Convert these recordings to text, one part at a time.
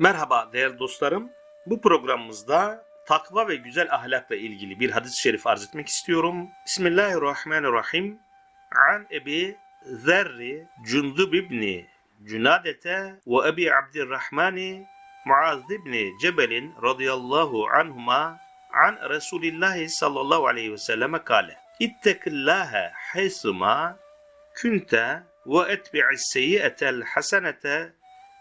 Merhaba değerli dostlarım. Bu programımızda takva ve güzel ahlakla ilgili bir hadis-i şerif arz etmek istiyorum. Bismillahirrahmanirrahim. An Ebi Zerri Cundub ibni Cunadete ve Ebi Abdirrahmani Muaz ibni Cebelin radıyallahu anhuma an Resulillahi sallallahu aleyhi ve selleme kale. İttekillâhe haysuma kunte ve etbi'is seyyiyetel hasenete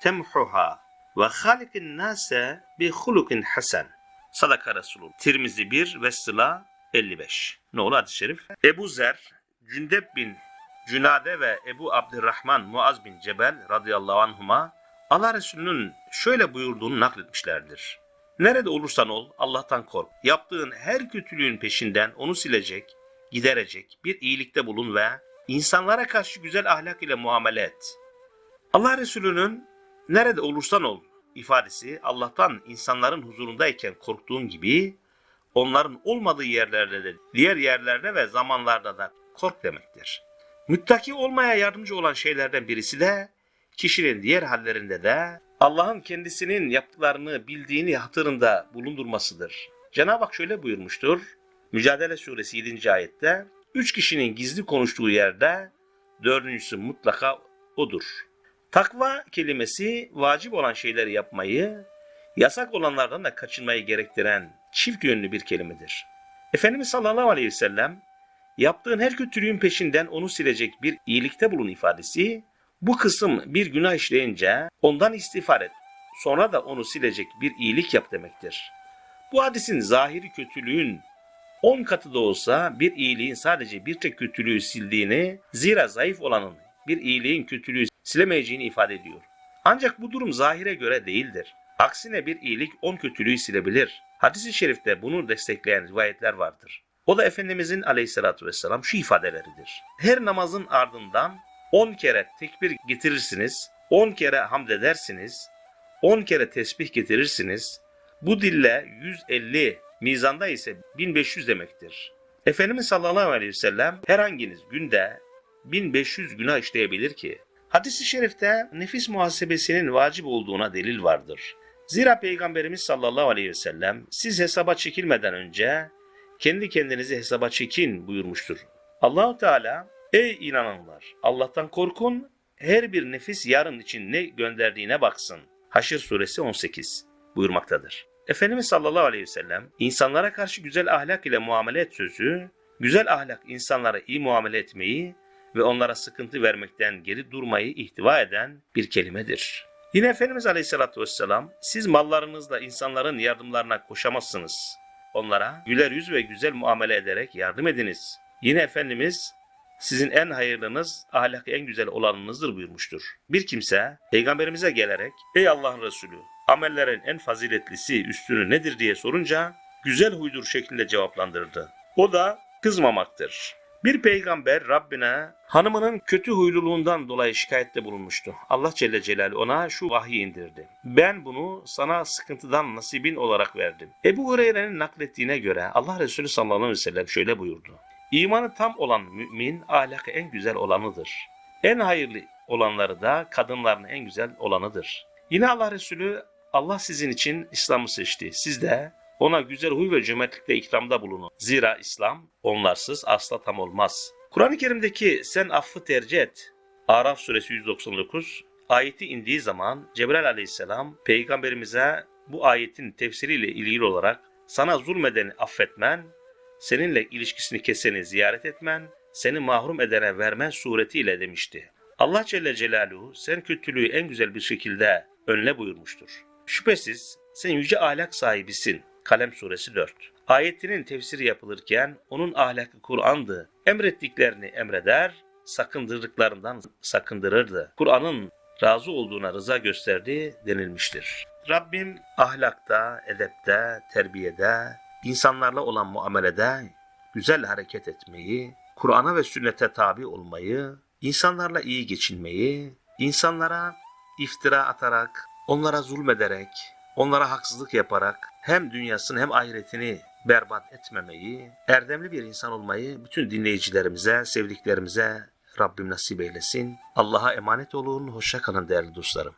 temhuha ve halikin nase bi hulukin hasen. Sadaka Resulullah. Tirmizi 1 ve Sıla 55. Ne olur hadis-i şerif? Ebu Zer, Cündep bin Cünade ve Ebu Abdurrahman Muaz bin Cebel radıyallahu anhuma Allah Resulü'nün şöyle buyurduğunu nakletmişlerdir. Nerede olursan ol Allah'tan kork. Yaptığın her kötülüğün peşinden onu silecek, giderecek bir iyilikte bulun ve insanlara karşı güzel ahlak ile muamele et. Allah Resulü'nün nerede olursan ol ifadesi Allah'tan insanların huzurundayken korktuğun gibi onların olmadığı yerlerde de diğer yerlerde ve zamanlarda da kork demektir. Müttaki olmaya yardımcı olan şeylerden birisi de kişinin diğer hallerinde de Allah'ın kendisinin yaptıklarını bildiğini hatırında bulundurmasıdır. Cenab-ı Hak şöyle buyurmuştur. Mücadele suresi 7. ayette Üç kişinin gizli konuştuğu yerde dördüncüsü mutlaka odur. Takva kelimesi vacip olan şeyleri yapmayı, yasak olanlardan da kaçınmayı gerektiren çift yönlü bir kelimedir. Efendimiz sallallahu aleyhi ve sellem yaptığın her kötülüğün peşinden onu silecek bir iyilikte bulun ifadesi bu kısım bir günah işleyince ondan istiğfar et. Sonra da onu silecek bir iyilik yap demektir. Bu hadisin zahiri kötülüğün 10 katı da olsa bir iyiliğin sadece bir tek kötülüğü sildiğini, zira zayıf olanın bir iyiliğin kötülüğü silemeyeceğini ifade ediyor. Ancak bu durum zahire göre değildir. Aksine bir iyilik 10 kötülüğü silebilir. Hadis-i şerifte bunu destekleyen rivayetler vardır. O da Efendimizin aleyhissalatü vesselam şu ifadeleridir. Her namazın ardından 10 kere tekbir getirirsiniz, 10 kere hamd edersiniz, 10 kere tesbih getirirsiniz. Bu dille 150, mizanda ise 1500 demektir. Efendimiz sallallahu aleyhi ve sellem herhanginiz günde 1500 günah işleyebilir ki. Hadis-i şerifte nefis muhasebesinin vacip olduğuna delil vardır. Zira Peygamberimiz sallallahu aleyhi ve sellem siz hesaba çekilmeden önce kendi kendinizi hesaba çekin buyurmuştur. Allahu Teala ey inananlar Allah'tan korkun her bir nefis yarın için ne gönderdiğine baksın. Haşr suresi 18 buyurmaktadır. Efendimiz sallallahu aleyhi ve sellem insanlara karşı güzel ahlak ile muamele et sözü, güzel ahlak insanlara iyi muamele etmeyi ve onlara sıkıntı vermekten geri durmayı ihtiva eden bir kelimedir. Yine Efendimiz Aleyhisselatü Vesselam, siz mallarınızla insanların yardımlarına koşamazsınız. Onlara güler yüz ve güzel muamele ederek yardım ediniz. Yine Efendimiz, sizin en hayırlınız, ahlak en güzel olanınızdır buyurmuştur. Bir kimse, Peygamberimize gelerek, ey Allah'ın Resulü, amellerin en faziletlisi, üstünü nedir diye sorunca, güzel huydur şeklinde cevaplandırdı. O da kızmamaktır. Bir peygamber Rabbine hanımının kötü huyluluğundan dolayı şikayette bulunmuştu. Allah Celle Celaluhu ona şu vahyi indirdi. Ben bunu sana sıkıntıdan nasibin olarak verdim. Ebu Hureyre'nin naklettiğine göre Allah Resulü sallallahu aleyhi ve sellem şöyle buyurdu. İmanı tam olan mümin ahlakı en güzel olanıdır. En hayırlı olanları da kadınların en güzel olanıdır. Yine Allah Resulü Allah sizin için İslam'ı seçti. Siz de ona güzel huy ve cömertlikle ikramda bulunun. Zira İslam onlarsız asla tam olmaz. Kur'an-ı Kerim'deki sen affı tercih et. Araf suresi 199 ayeti indiği zaman Cebrail aleyhisselam peygamberimize bu ayetin tefsiriyle ilgili olarak sana zulmedeni affetmen, seninle ilişkisini keseni ziyaret etmen, seni mahrum edene vermen suretiyle demişti. Allah Celle Celaluhu sen kötülüğü en güzel bir şekilde önle buyurmuştur. Şüphesiz sen yüce ahlak sahibisin. Kalem suresi 4. Ayetinin tefsiri yapılırken onun ahlakı Kur'an'dı. Emrettiklerini emreder, sakındırdıklarından sakındırırdı. Kur'an'ın razı olduğuna rıza gösterdi denilmiştir. Rabbim ahlakta, edepte, terbiyede, insanlarla olan muamelede güzel hareket etmeyi, Kur'an'a ve sünnete tabi olmayı, insanlarla iyi geçinmeyi, insanlara iftira atarak, onlara zulmederek, onlara haksızlık yaparak hem dünyasını hem ahiretini berbat etmemeyi, erdemli bir insan olmayı bütün dinleyicilerimize, sevdiklerimize Rabbim nasip eylesin. Allah'a emanet olun. Hoşça kalın değerli dostlarım.